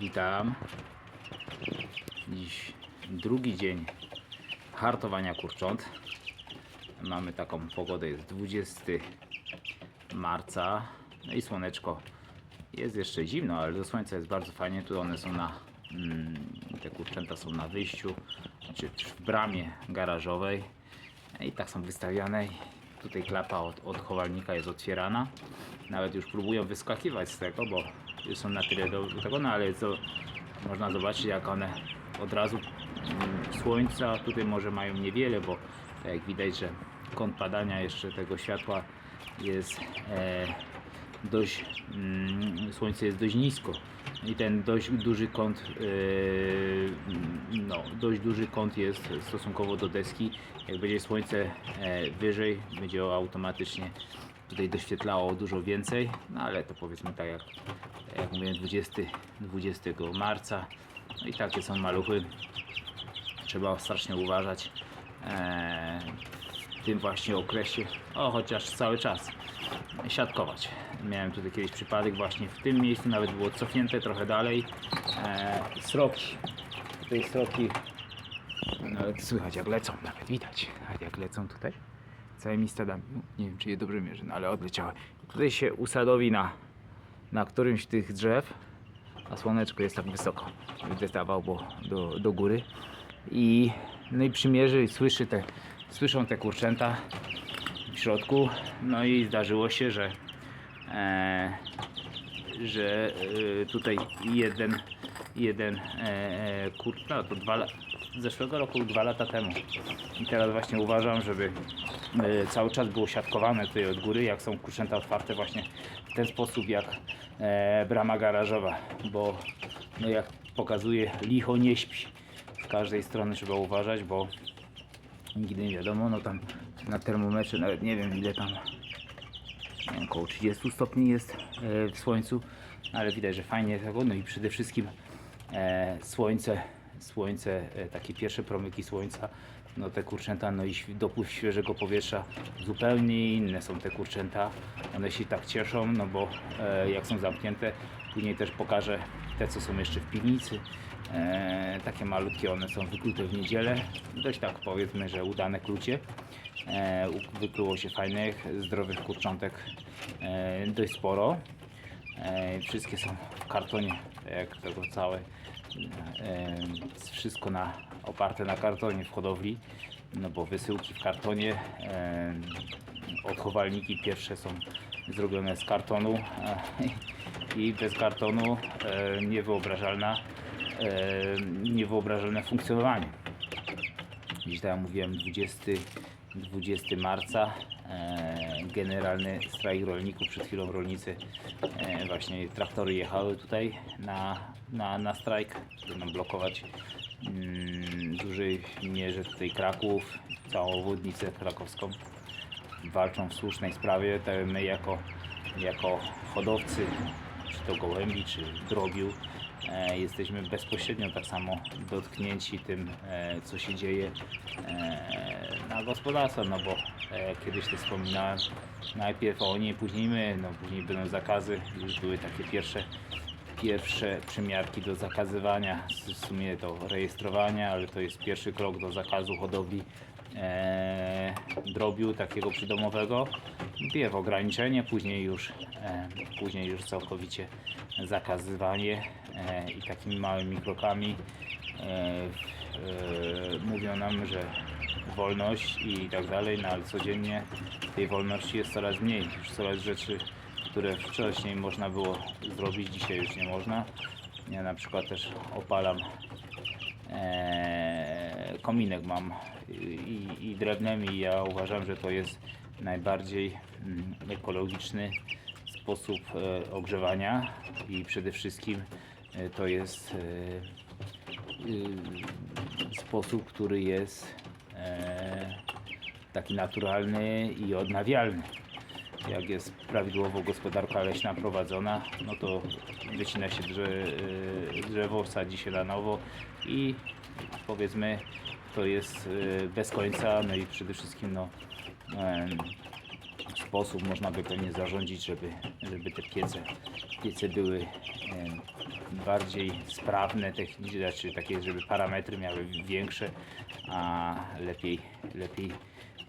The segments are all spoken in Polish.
Witam. Dziś drugi dzień hartowania kurcząt. Mamy taką pogodę, jest 20 marca. No i słoneczko. Jest jeszcze zimno, ale do słońca jest bardzo fajnie. Tu one są na. Mm, te kurczęta są na wyjściu, czy w bramie garażowej. I tak są wystawiane. Tutaj klapa od, od chowalnika jest otwierana. Nawet już próbują wyskakiwać z tego, bo są na tyle do tego, no ale to można zobaczyć jak one od razu mm, słońca tutaj może mają niewiele, bo tak jak widać, że kąt padania jeszcze tego światła jest e, dość, mm, słońce jest dość nisko i ten dość duży kąt, e, no, dość duży kąt jest stosunkowo do deski. Jak będzie słońce e, wyżej, będzie automatycznie tutaj doświetlało dużo więcej, no ale to powiedzmy tak jak, jak mówię 20, 20 marca. No i takie są maluchy. Trzeba strasznie uważać e, w tym właśnie okresie, o chociaż cały czas siatkować. Miałem tutaj kiedyś przypadek właśnie w tym miejscu, nawet było cofnięte trochę dalej. E, sroki, tutaj sroki, nawet słychać jak lecą, nawet widać jak lecą tutaj całymi stadami. No, Nie wiem, czy je dobrze mierzę, no, ale odleciały. Tutaj się usadowi na, na którymś z tych drzew, a słoneczko jest tak wysoko, wystawał bo do, do góry. I, no i przymierzy i słyszy te, słyszą te kurczęta w środku. No i zdarzyło się, że, e, że e, tutaj jeden, jeden e, e, kur, no to dwa, zeszłego roku, dwa lata temu. I teraz właśnie uważam, żeby e, cały czas było siatkowane tutaj od góry, jak są kurczęta otwarte właśnie w ten sposób jak e, brama garażowa, bo no jak pokazuje licho nie śpi. Z każdej strony trzeba uważać, bo nigdy nie wiadomo, no tam na termometrze nawet nie wiem ile tam wiem, około 30 stopni jest e, w słońcu, ale widać, że fajnie tego, no i przede wszystkim e, słońce, słońce, e, takie pierwsze promyki słońca, no te kurczęta, no i dopływ świeżego powietrza, zupełnie inne są te kurczęta, one się tak cieszą, no bo e, jak są zamknięte, później też pokażę te, co są jeszcze w piwnicy, e, takie malutkie, one są wyklute w niedzielę, dość tak powiedzmy, że udane klucie, e, wykluło się fajnych, zdrowych kurczątek e, dość sporo, E, wszystkie są w kartonie, tak jak tego całe. Wszystko na, oparte na kartonie w hodowli, no bo wysyłki w kartonie, odchowalniki pierwsze są zrobione z kartonu e, i bez kartonu e, niewyobrażalna, e, niewyobrażalne funkcjonowanie. Dziś jak mówiłem 20, 20 marca e, generalny strajk rolników. Przed chwilą rolnicy e, właśnie traktory jechały tutaj na, na, na strajk. Blokować mm, w dużej mierze tutaj Kraków, całą obwodnicę krakowską. Walczą w słusznej sprawie. My jako, jako hodowcy czy to gołębi, czy drobiu jesteśmy bezpośrednio tak samo dotknięci tym, e, co się dzieje e, na gospodarstwach, no bo e, kiedyś to wspominałem, najpierw oni, później my, no później będą zakazy, już były takie pierwsze pierwsze przymiarki do zakazywania, w sumie do rejestrowania, ale to jest pierwszy krok do zakazu hodowli e, drobiu takiego przydomowego. Pierw ograniczenie, później już, e, później już całkowicie zakazywanie e, i takimi małymi krokami e, e, mówią nam, że wolność i tak dalej, no ale codziennie tej wolności jest coraz mniej, już coraz rzeczy które wcześniej można było zrobić, dzisiaj już nie można. Ja na przykład też opalam e, kominek mam i, i drewnem i ja uważam, że to jest najbardziej mm, ekologiczny sposób e, ogrzewania i przede wszystkim e, to jest e, sposób, który jest taki naturalny i odnawialny. Jak jest prawidłowo gospodarka leśna prowadzona, no to wycina się drze, drzewo, sadzi się na nowo i powiedzmy to jest y, bez końca, no i przede wszystkim no, sposób można by pewnie zarządzić, żeby, żeby te piece, piece były bardziej sprawne, technicznie, znaczy takie, żeby parametry miały większe, a lepiej, lepiej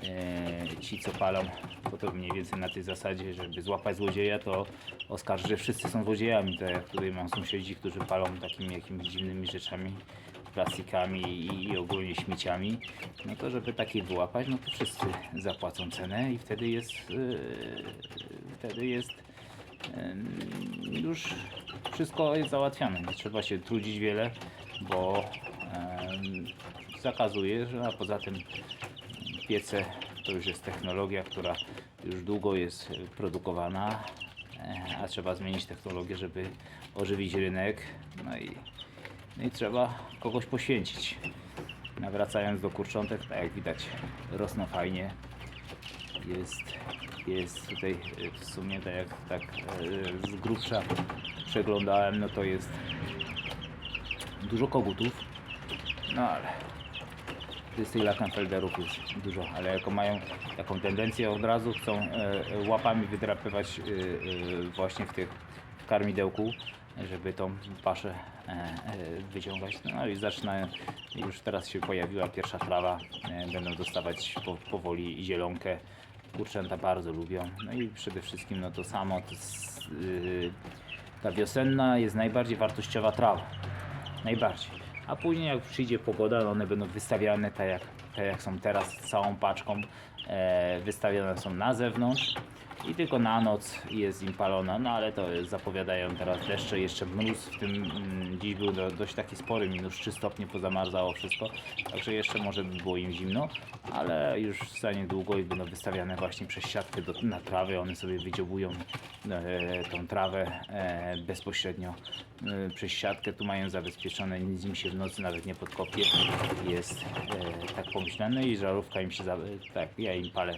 e, ci co palą, bo to mniej więcej na tej zasadzie, żeby złapać złodzieja, to oskarży, że wszyscy są złodziejami, tak jak tutaj mam sąsiedzi, którzy palą takimi jakimiś dziwnymi rzeczami, plastikami i, ogólnie śmieciami, no to żeby takich wyłapać, no to wszyscy zapłacą cenę i wtedy jest, e, wtedy jest już wszystko jest załatwiane, nie trzeba się trudzić wiele, bo zakazuje, a poza tym piece to już jest technologia, która już długo jest produkowana, e, a trzeba zmienić technologię, żeby ożywić rynek. No i, no i trzeba kogoś poświęcić. No, wracając do kurczątek, tak jak widać, rosną fajnie. Jest, jest tutaj e, w sumie tak jak tak e, z grubsza przeglądałem, no to jest dużo kogutów. No ale jest tych Lakenfelderów jest dużo, ale jako mają taką tendencję od razu chcą e, łapami wydrapywać właśnie w tych karmidełku, żeby tą paszę e, e, wyciągać. No i zaczynają, już teraz się pojawiła pierwsza trawa, e, będą dostawać po, powoli zielonkę. Kurczęta bardzo lubią. No i przede wszystkim no to samo, to jest, y, ta wiosenna jest najbardziej wartościowa trawa najbardziej. A później jak przyjdzie pogoda, no one będą wystawiane tak jak, tak jak są teraz całą paczką. E, wystawione są na zewnątrz i tylko na noc jest im palona. No ale to zapowiadają teraz deszcze, jeszcze mróz. W tym mm, dziś był do, dość taki spory, minus 3 stopnie pozamarzało wszystko. Także jeszcze może by było im zimno, ale już za niedługo i będą wystawiane właśnie przez siatkę do, na trawę. One sobie wydziobują e, tą trawę e, bezpośrednio e, przez siatkę. Tu mają zabezpieczone, nic im się w nocy nawet nie podkopie. Jest e, tak pomyślane i żarówka im się, za, tak, ja im palę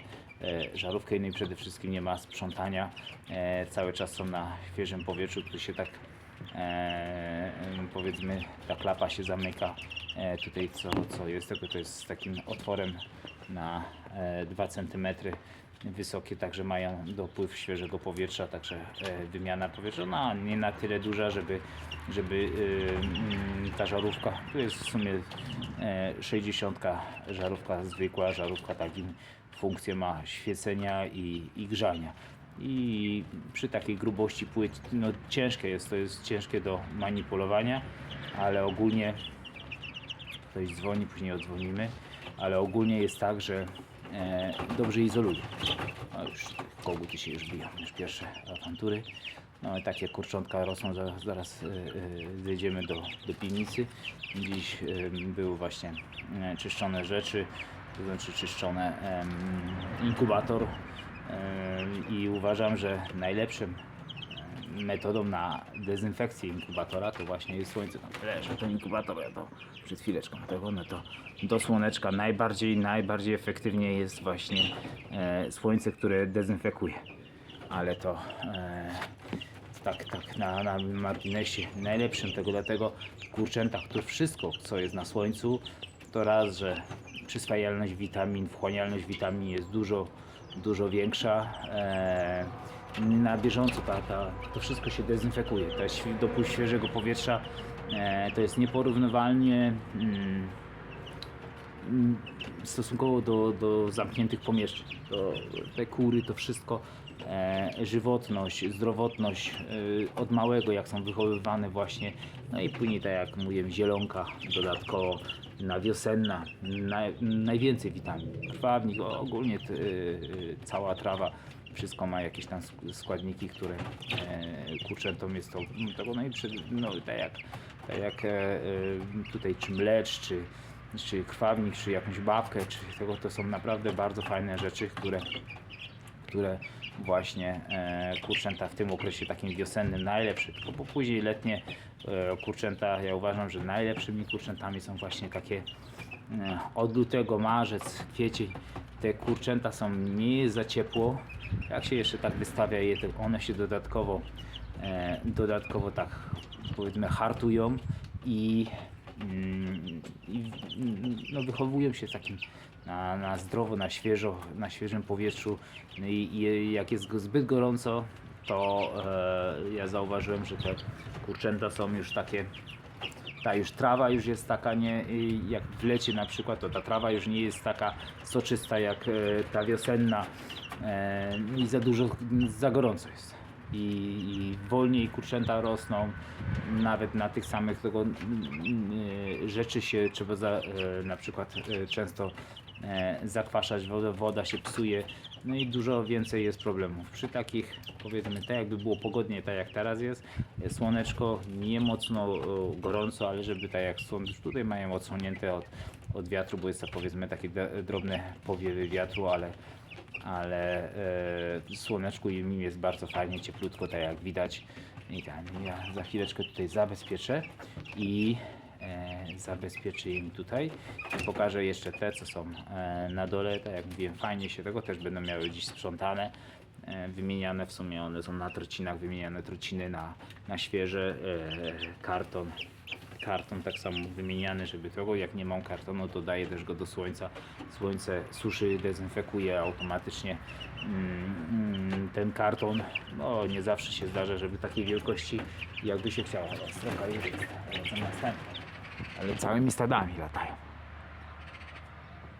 żarówkę, no i przede wszystkim nie ma sprzątania. E, cały czas są na świeżym powietrzu, tu się tak e, powiedzmy ta klapa się zamyka e, tutaj co, co jest tylko to jest z takim otworem na e, 2 cm wysokie, także mają dopływ świeżego powietrza, także e, wymiana powietrza, no nie na tyle duża, żeby, żeby e, mm, ta żarówka, tu jest w sumie e, 60 żarówka zwykła, żarówka takim funkcję ma świecenia i, i grzania. I przy takiej grubości płyt, no ciężkie jest, to jest ciężkie do manipulowania, ale ogólnie ktoś dzwoni, później odzwonimy, ale ogólnie jest tak, że e, dobrze izoluje. No już koguty się już biją, już pierwsze awantury. No i takie kurczątka rosną, zaraz, zaraz e, e, zejdziemy do, do piwnicy. Dziś e, były właśnie czyszczone rzeczy, to znaczy czyszczone inkubator i uważam, że najlepszym metodą na dezynfekcję inkubatora to właśnie jest słońce. Tyle, że ten inkubator, ja to przed chwileczką tego, no to do słoneczka najbardziej, najbardziej efektywnie jest właśnie e, słońce, które dezynfekuje. Ale to e, tak, tak na, na marginesie najlepszym tego, dlatego kurczęta, które wszystko, co jest na słońcu, to raz, że przyswajalność witamin, wchłanialność witamin jest dużo, dużo większa. E, na bieżąco ta, ta, to wszystko się dezynfekuje. Świ- dopływ świeżego powietrza e, to jest nieporównywalnie mm, mm, stosunkowo do, do zamkniętych pomieszczeń. To, te kury, to wszystko, żywotność, zdrowotność e, od małego, jak są wychowywane właśnie, no i później tak jak mówiłem, zielonka dodatkowo na wiosenna, naj, najwięcej witamin, krwawnik, ogólnie t, e, e, cała trawa, wszystko ma jakieś tam sk- składniki, które e, kurczętom jest to, tego no i przed, no, tak jak, tak jak e, e, tutaj czy mlecz, czy, czy krwawnik, czy jakąś babkę, czy tego, to są naprawdę bardzo fajne rzeczy, które, które właśnie e, kurczęta w tym okresie takim wiosennym najlepsze, tylko po później letnie e, kurczęta, ja uważam, że najlepszymi kurczętami są właśnie takie e, od lutego, marzec, kwiecień. Te kurczęta są nie za ciepło, jak się jeszcze tak wystawia je, to one się dodatkowo, dodatkowo tak powiedzmy hartują i Mm, i no, wychowują się takim na, na zdrowo, na świeżo, na świeżym powietrzu. I, i jak jest zbyt gorąco, to e, ja zauważyłem, że te kurczęta są już takie ta już trawa już jest taka nie, jak w lecie na przykład, to ta trawa już nie jest taka soczysta jak e, ta wiosenna e, i za dużo, za gorąco jest. I, i wolniej kurczęta rosną, nawet na tych samych tego mm, y, rzeczy się trzeba za, e, na przykład e, często e, zakwaszać, woda, woda się psuje, no i dużo więcej jest problemów. Przy takich, powiedzmy, tak jakby było pogodnie, tak jak teraz jest, słoneczko, nie mocno gorąco, ale żeby tak jak są, tutaj mają odsłonięte od, od wiatru, bo jest to powiedzmy takie drobne powiewy wiatru, ale ale e, słoneczku im jest bardzo fajnie, cieplutko, tak jak widać. I tak, ja za chwileczkę tutaj zabezpieczę i e, zabezpieczę im tutaj. I pokażę jeszcze te, co są e, na dole. Tak jak mówiłem, fajnie się tego też będą miały dziś sprzątane. E, wymieniane w sumie one są na trocinach, wymieniane trociny na, na świeże, e, karton karton tak samo wymieniany, żeby tego, jak nie mam kartonu, to daję też go do słońca. Słońce suszy, dezynfekuje automatycznie mm, mm, ten karton. No nie zawsze się zdarza, żeby takiej wielkości jakby się chciała. O, Stroka jest. Ale całymi stadami latają.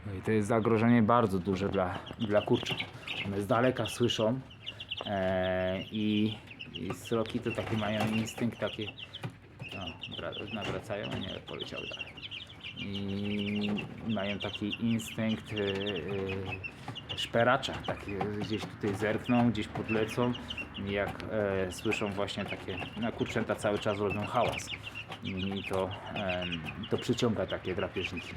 No i to jest zagrożenie bardzo duże dla, dla kurczów. One z daleka słyszą e, i, i sroki to takie mają instynkt taki o, wra- nawracają, a nie poleciały dalej. I mają taki instynkt y, y, szperacza, taki gdzieś tutaj zerkną, gdzieś podlecą, jak e, słyszą właśnie takie, no kurczęta cały czas robią hałas i to, em, to przyciąga takie drapieżniki.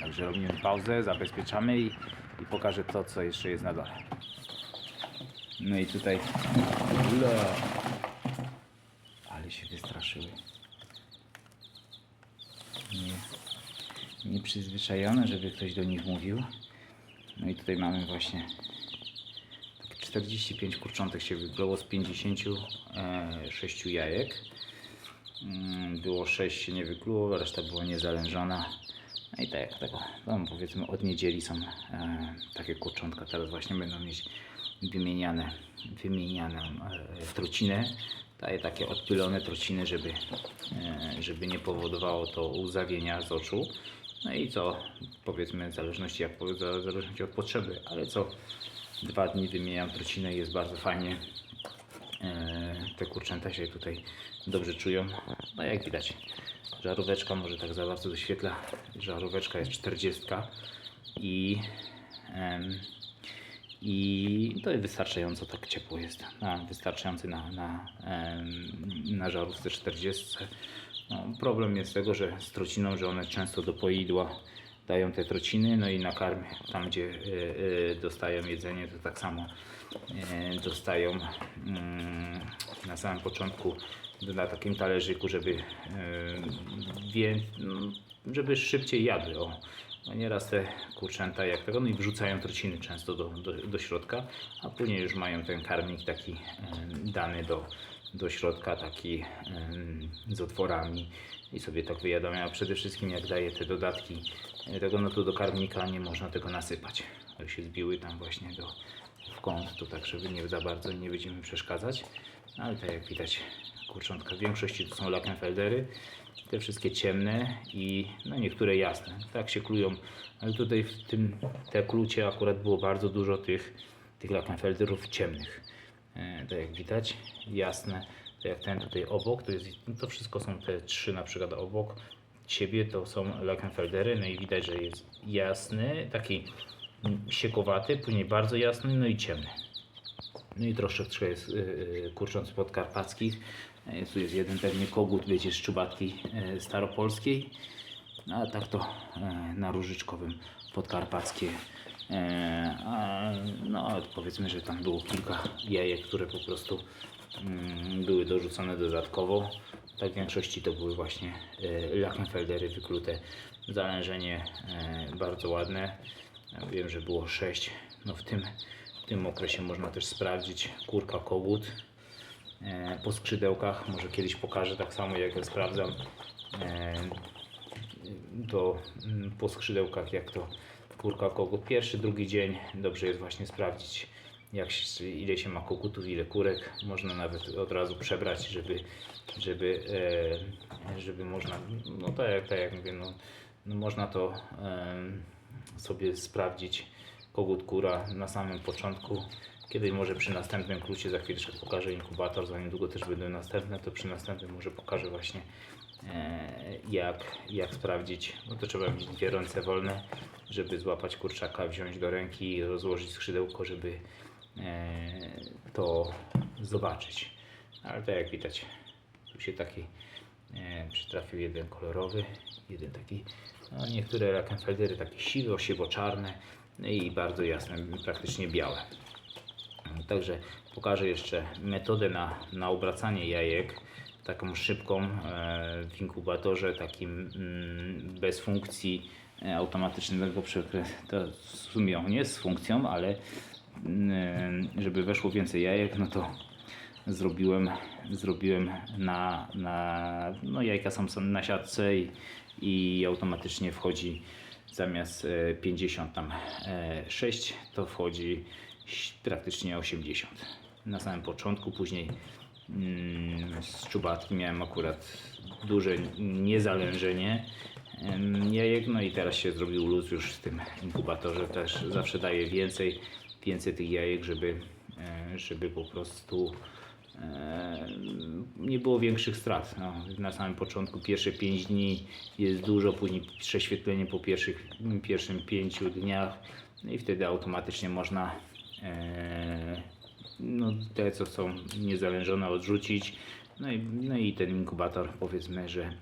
Także robimy pauzę, zabezpieczamy i, i pokażę to, co jeszcze jest na dole. No i tutaj... Ula. Wystraszyły. Nie, nieprzyzwyczajone, żeby ktoś do nich mówił. No i tutaj mamy właśnie tak 45 kurczątek się wybrało z 56 jajek. Mm, Było 6 się nie wykluło, reszta była niezalężona. No i tak jak tego, no powiedzmy od niedzieli są e, takie kurczątka, teraz właśnie będą mieć wymieniane, wymieniane e, trociny. Daję takie odpylone trociny, żeby, e, żeby nie powodowało to łzawienia z oczu. No i co, powiedzmy w zależności, jak, w zależności od potrzeby, ale co dwa dni wymieniam trocinę i jest bardzo fajnie. E, te kurczęta się tutaj dobrze czują. No jak widać, żaróweczka może tak za bardzo doświetla. Żaróweczka jest 40 i, em, i to wystarczająco tak ciepło jest. Na, wystarczający na, na, na żarówce 40. No, problem jest tego, że z trociną, że one często do poidła dają te trociny, no i na karm, tam gdzie y, y, dostają jedzenie, to tak samo y, dostają mm, na samym początku na takim talerzyku, żeby, no, żeby szybciej jadły. O. No nieraz te kurczęta jak tego, no i wrzucają trociny często do, do, do środka, a później już mają ten karmnik taki dany do, do środka, taki z otworami i sobie tak wyjadają. A przede wszystkim jak daje te dodatki y, tego, no to do karmnika nie można tego nasypać. Jak się zbiły tam właśnie do, w kąt, to tak, żeby nie za bardzo nie będziemy przeszkadzać. No, Ale tak jak widać, kurczątka w większości to są Lackenfeldery. Te wszystkie ciemne i no niektóre jasne. Tak się klują, ale tutaj w tym te klucie akurat było bardzo dużo tych, tych Lackenfelderów ciemnych. E, tak jak widać, jasne. Tak jak ten tutaj obok, to, jest, to wszystko są te trzy na przykład obok siebie, to są Lackenfeldery. No i widać, że jest jasny, taki siekowaty, później bardzo jasny, no i ciemny. No i troszeczkę jest y, y, kurcząc podkarpackich. E, Tu jest jeden pewnie kogut, wiecie, z czubatki e, staropolskiej. No, a tak to e, na różyczkowym podkarpackie. E, no powiedzmy, że tam było kilka jajek, które po prostu mm, były dorzucone dodatkowo. Tak w większości to były właśnie Lachenfeldery wyklute. Zalężenie bardzo ładne. Wiem, że było 6. No w tym, w tym okresie można też sprawdzić kurka kogut. E, po skrzydełkach. Może kiedyś pokażę tak samo jak ja sprawdzam e, to mm, po skrzydełkach jak to kurka kogut. Pierwszy, drugi dzień dobrze jest właśnie sprawdzić jak się, ile się ma kogutów, ile kurek. Można nawet od razu przebrać, żeby, żeby, e, żeby można, no tak jak, tak jak mówię, no, no można to sobie sprawdzić kogut kura na samym początku. Kiedy może przy następnym klucie, za chwileczkę pokażę inkubator, za niedługo też będą następne, to przy następnym może pokażę właśnie e, jak, jak sprawdzić, bo to trzeba mieć dwie ręce wolne, żeby złapać kurczaka, wziąć do ręki i rozłożyć skrzydełko, żeby e, to zobaczyć. Ale tak jak widać, tu się taki e, przytrafił jeden kolorowy, jeden taki, no niektóre Rackenfeldery takie siwe, osiwo-czarne no i bardzo jasne, praktycznie białe. Także pokażę jeszcze metodę na, na obracanie jajek, taką szybką e, w inkubatorze, takim mm, bez funkcji e, automatycznego przekrętu. To w sumie on jest z funkcją, ale mm, żeby weszło więcej jajek, no to zrobiłem, zrobiłem na, na no jajka są, na siatce i, i automatycznie wchodzi zamiast e, 50 tam e, 6 to wchodzi praktycznie 80 na samym początku później mm, z czubatki miałem akurat duże niezalężenie. Jajek no i teraz się zrobił luz już w tym inkubatorze. Też zawsze daje więcej więcej tych jajek żeby e, żeby po prostu e, nie było większych strat. No, na samym początku pierwsze 5 dni jest dużo, później prześwietlenie po pierwszych, pierwszym 5 dniach. No i wtedy automatycznie można no, te co są niezalężone odrzucić no i, no i ten inkubator powiedzmy, że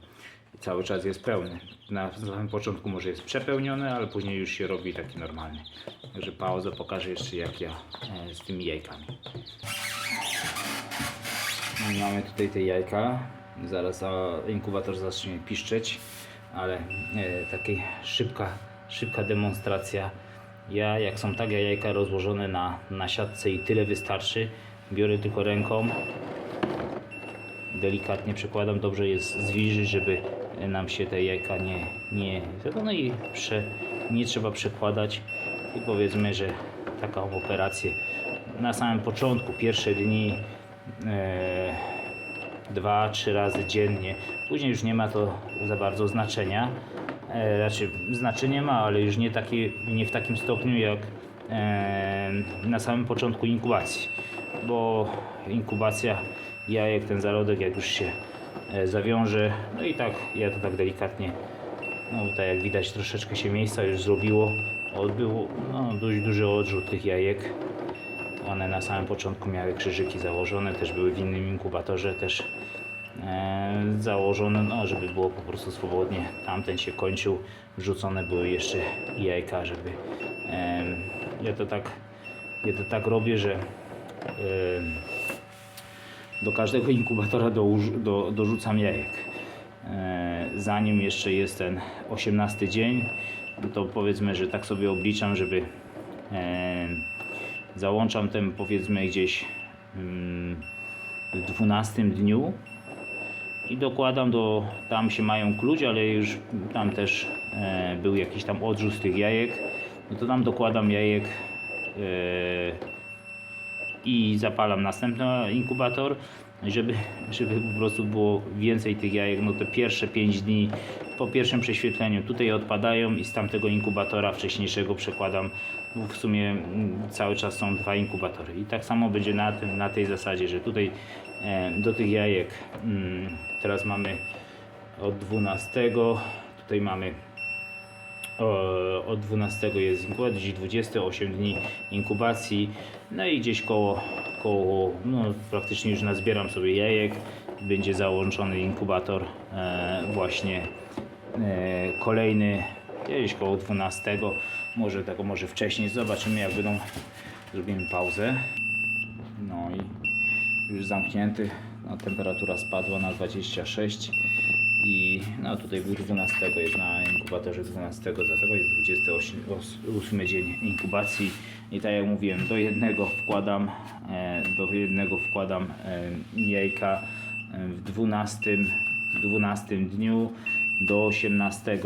cały czas jest pełny. Na samym początku może jest przepełniony, ale później już się robi taki normalny. Także pauzę pokażę jeszcze jak ja e, z tymi jajkami. No Mamy tutaj te jajka. Zaraz inkubator zacznie piszczeć, ale e, taka szybka, szybka demonstracja. Ja, jak są takie jajka rozłożone na, na siatce i tyle wystarczy, biorę tylko ręką, delikatnie przekładam, dobrze jest zwilżyć, żeby nam się te jajka nie, nie no i prze, nie trzeba przekładać i powiedzmy, że taką operację na samym początku, pierwsze dni e, dwa, trzy razy dziennie. Później już nie ma to za bardzo znaczenia. E, znaczy, znaczenie ma, ale już nie, nie w takim stopniu jak e, na samym początku inkubacji. Bo inkubacja jajek, ten zarodek, jak już się e, zawiąże, no i tak, ja to tak delikatnie, no tak jak widać, troszeczkę się miejsca już zrobiło. Odbyło no, dość duży odrzut tych jajek. One na samym początku miały krzyżyki założone, też były w innym inkubatorze też założone, no żeby było po prostu swobodnie. Tamten się kończył, wrzucone były jeszcze jajka, żeby e, ja to tak ja to tak robię, że e, do każdego inkubatora dołóż- do, dorzucam jajek. E, zanim jeszcze jest ten 18 dzień, to powiedzmy, że tak sobie obliczam, żeby e, załączam ten powiedzmy gdzieś mm, w 12 dniu i dokładam do, tam się mają klucz, ale już tam też e, był jakiś tam odrzut tych jajek, no to tam dokładam jajek e, i zapalam następny inkubator, żeby, żeby po prostu było więcej tych jajek, no te pierwsze 5 dni po pierwszym prześwietleniu tutaj odpadają i z tamtego inkubatora wcześniejszego przekładam, w sumie mm, cały czas są dwa inkubatory. I tak samo będzie na, tym, na tej zasadzie, że tutaj e, do tych jajek mm, teraz mamy od 12, tutaj mamy od 12 jest inkubator, dziś 28 dni inkubacji, no i gdzieś koło, koło no praktycznie już nazbieram sobie jajek, będzie załączony inkubator e, właśnie e, kolejny gdzieś koło 12, może tego może wcześniej, zobaczymy jak będą, zrobimy pauzę, no i już zamknięty, no, temperatura spadła na 26 I no tutaj był 12, jest na inkubatorze 12, dlatego jest 28 dzień inkubacji. I tak jak mówiłem, do jednego wkładam, e, do jednego wkładam e, jajka e, w 12, 12 dniu do 18, e,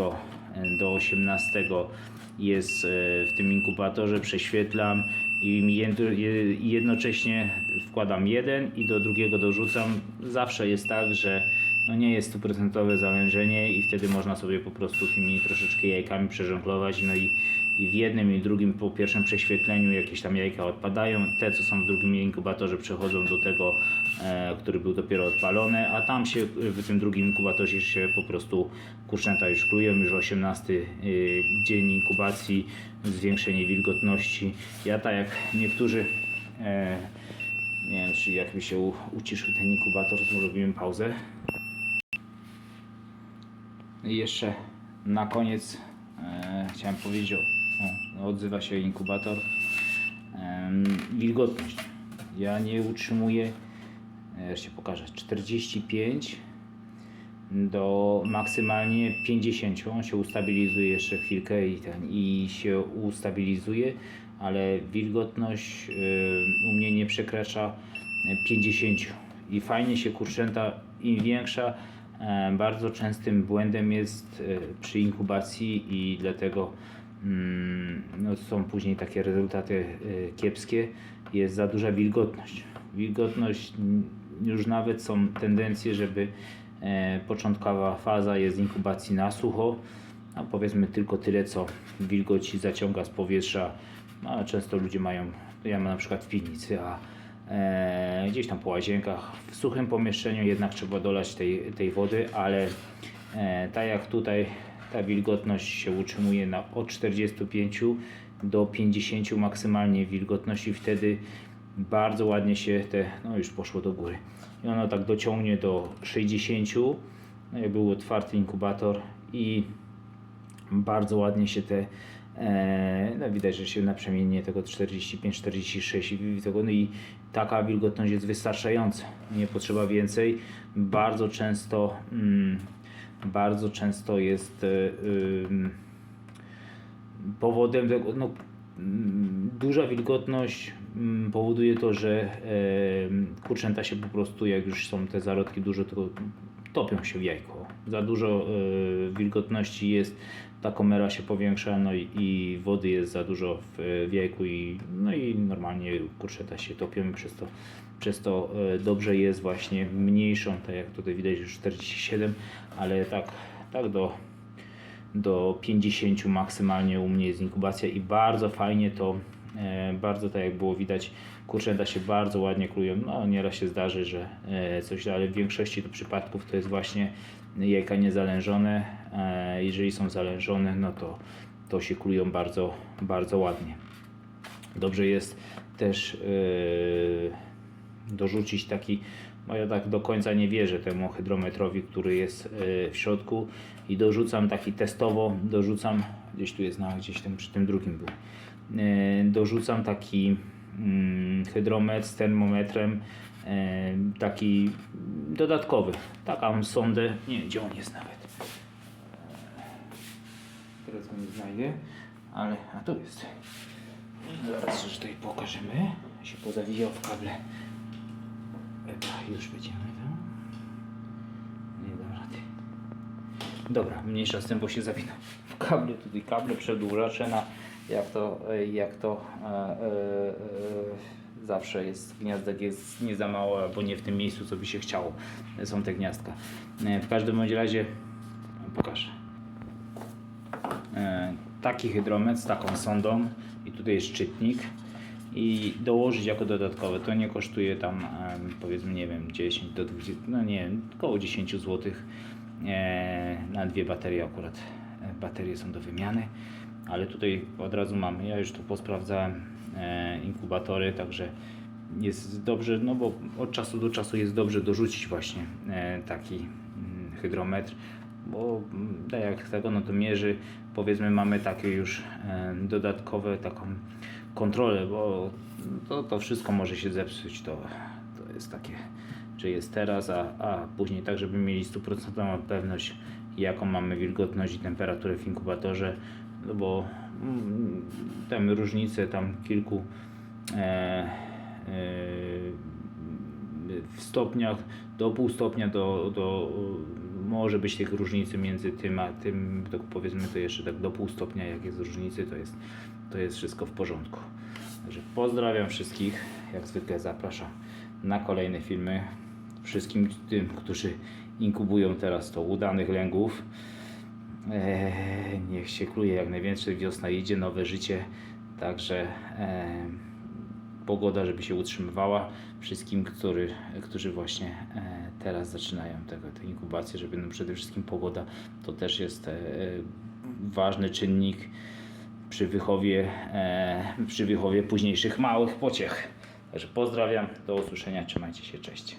do 18 jest e, w tym inkubatorze, prześwietlam i jedno- je- i jednocześnie wkładam jeden i do drugiego dorzucam. Zawsze jest tak, że no nie jest stuprocentowe zalężenie i wtedy można sobie po prostu tymi troszeczkę jajkami przeżonglować. No i, i w jednym i drugim po pierwszym prześwietleniu jakieś tam jajka odpadają. Te, co są w drugim inkubatorze przechodzą do tego, e, który był dopiero odpalony, a tam się w tym drugim inkubatorze się po prostu kurczęta już klują, już 18 y, dzień inkubacji, zwiększenie wilgotności. Ja tak jak niektórzy e, nie wiem, czy jakby się uciszył ten inkubator, to robimy pauzę. I jeszcze na koniec e, chciałem powiedzieć, o, o, odzywa się inkubator. Wilgotność. Ja nie utrzymuję, e, jeszcze pokażę, 45 do maksymalnie 50. On się ustabilizuje jeszcze chwilkę i, ten, i się ustabilizuje, ale wilgotność y, u mnie nie przekracza e, 50. I fajnie się kurczęta im większa. e, Bardzo częstym błędem jest e, przy inkubacji i dlatego no, są później takie rezultaty e, kiepskie. Jest za duża wilgotność. Wilgotność mm, już nawet są tendencje, żeby e, początkowa faza jest inkubacji na sucho, a powiedzmy tylko tyle, co wilgoci zaciąga z powietrza. No, ale często ludzie mają, ja mam na przykład w piwnicy, a e, gdzieś tam po łazienkach, w suchym pomieszczeniu jednak trzeba dolać tej, tej wody, ale e, tak jak tutaj ta wilgotność się utrzymuje na od 45 do 50 maksymalnie wilgotności, wtedy bardzo ładnie się te, no już poszło do góry. I ono tak dociągnie do 60, no jak był otwarty inkubator i bardzo ładnie się te, e, no widać, że się naprzemiennie tego 45-46 i tego, no i taka wilgotność jest wystarczająca, nie potrzeba więcej. Bardzo często, mm, bardzo często jest e, powodem tego, no, duża wilgotność mm, powoduje to, że em, kurczęta się po prostu, jak już są te zarodki duże, to topią się w jajko. Za dużo e, wilgotności jest, ta komera się powiększa, no i, i wody jest za dużo w, w jajku i, no i normalnie kurczęta się topią i przez to, przez to e, dobrze jest właśnie mniejszą, tak jak tutaj widać już 47, ale tak, tak do do 50 maksymalnie u mnie jest inkubacja i bardzo fajnie to, e, bardzo tak jak było widać, kurczęta się bardzo ładnie klują. No nieraz się zdarzy, że e, coś, ale w większości przypadków to jest właśnie jajka niezalężone. E, jeżeli są zalężone, no to, to się klują bardzo, bardzo ładnie. Dobrze jest też e, dorzucić taki, bo ja tak do końca nie wierzę temu hydrometrowi, który jest w środku i dorzucam taki testowo, dorzucam, gdzieś tu jest, na, gdzieś tam przy tym drugim był, dorzucam taki hydrometr z termometrem, e, taki dodatkowy, taką sondę, nie wiem gdzie on jest nawet. Teraz go nie znajdę, ale, a tu jest. Zaraz już tutaj pokażemy. Się pozawijał w kable. Epa, już będziemy, no. Nie dam rady. Dobra, mniejsza z tym, bo się zawinął w kable. Tutaj kable przedłużacze na jak to, e, jak to e, e, zawsze jest gniazdek jest nie za mało albo nie w tym miejscu, co by się chciało. Są te gniazdka. W każdym bądź razie pokażę. Taki hydrometr z taką sondą i tutaj jest szczytnik i dołożyć jako dodatkowe. To nie kosztuje tam powiedzmy nie wiem 10 do 20, no nie wiem, około 10 zł na dwie baterie akurat. Baterie są do wymiany, ale tutaj od razu mamy, ja już tu posprawdzałem e, inkubatory, także jest dobrze, no bo od czasu do czasu jest dobrze dorzucić właśnie e, taki mm, hydrometr, bo mm, tak jak tego no to mierzy, powiedzmy mamy takie już e, dodatkowe taką kontrolę, bo to, to wszystko może się zepsuć, to, to jest takie, czy jest teraz, a, a później tak, żeby mieli stuprocentową pewność, jaką mamy wilgotność i temperaturę w inkubatorze, no bo mm, tam różnice tam kilku e, e, w stopniach do pół stopnia do, do może być tych różnicy między tym a tym, tak powiedzmy to jeszcze tak do pół stopnia jak jest różnicy, to jest, to jest wszystko w porządku. Także pozdrawiam wszystkich, jak zwykle zapraszam na kolejne filmy. Wszystkim tym, którzy inkubują teraz to udanych lęgów. Eee, niech się kluje jak najwięcej, wiosna idzie, nowe życie, także eee, pogoda, żeby się utrzymywała wszystkim, który, którzy właśnie e, teraz zaczynają tego, tę inkubację, żeby no przede wszystkim pogoda to też jest e, ważny czynnik przy wychowie, e, przy wychowie późniejszych małych pociech. Także pozdrawiam, do usłyszenia, trzymajcie się, cześć.